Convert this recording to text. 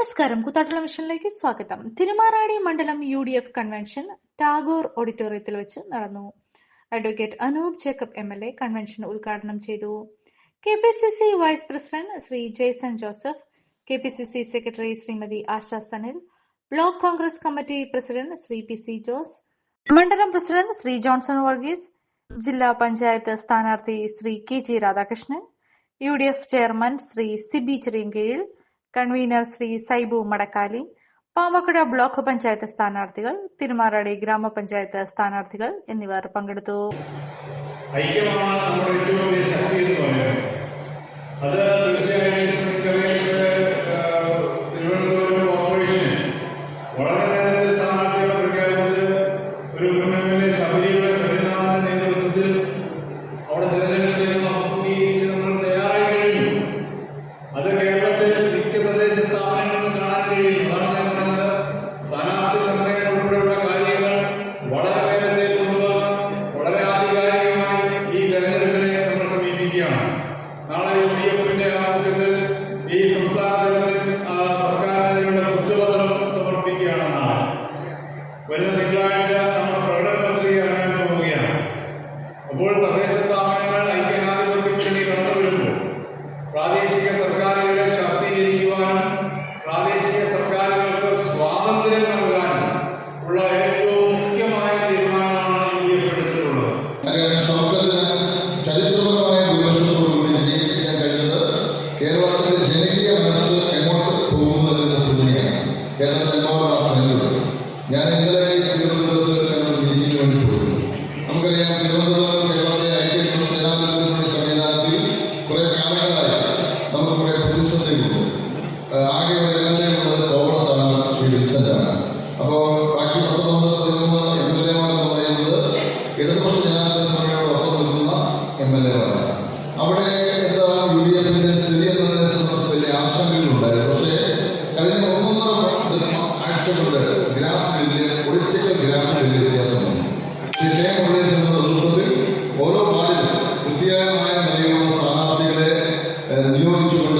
നമസ്കാരം. കുത്താട്ടുള്ള മിഷനിലേക്ക് സ്വാഗതം. തിരുമാറാടി മണ്ഡലം U D F convention Tagore ഓഡിറ്റോറിയത്തിൽ വെച്ച് നടന്നു. Advocate Anoop Jacob M L A convention ഉദ്ഘാടനം ചെയ്തു. K P C C vice president Shri Jaison Joseph K P C C secretary Shrimati Asha Sanil block Congress committee president Shri P C Jose മണ്ഡലം president Shri Johnson Varghese ജില്ലാ പഞ്ചായത്ത് സ്ഥാനാർത്ഥി Shri K G Radhakrishnan U D F chairman Shri Sibi Cheriyankeezhil convener Shri Saibu Madakkali പാമക്കുട block panchayat സ്ഥാനാർത്ഥികൾ തിരുമാറാടി ഗ്രാമപഞ്ചായത്ത് സ്ഥാനാർത്ഥികൾ എന്നിവർ പങ്കെടുത്തു. ആകെ ഒരു എം എൽ എ ഉള്ളത് കോവളത്താണ് ശ്രീ വിൻസെന്റാണ് അപ്പോൾ ബാക്കി പത്തൊമ്പത് പതിമൂന്ന് എം എൽ എമാരെന്ന് പറയുന്നത് ഇടതുപക്ഷ ജനാധിപത്യ മുന്നണിയോടൊപ്പം നിൽക്കുന്ന എം എൽ എമാരാണ്. അവിടെ എന്താ യു ഡി എഫിന്റെ സ്ഥിതി എന്നതിനെ സംബന്ധിച്ച് വലിയ ആശങ്കകളുണ്ടായിരുന്നു. പക്ഷേ കഴിഞ്ഞ ഒന്നൊന്നര ആഴ്ചകളുടെ ഗ്രാഫിൽ വലിയ പൊളിറ്റിക്കൽ ഗ്രാഫിൽ വലിയ വ്യത്യാസമുണ്ട് ഓരോ വാർഡിലും കൃത്യമായ നിലയിലുള്ള സ്ഥാനാർത്ഥികളെ നിയോഗിച്ചുകൊണ്ട്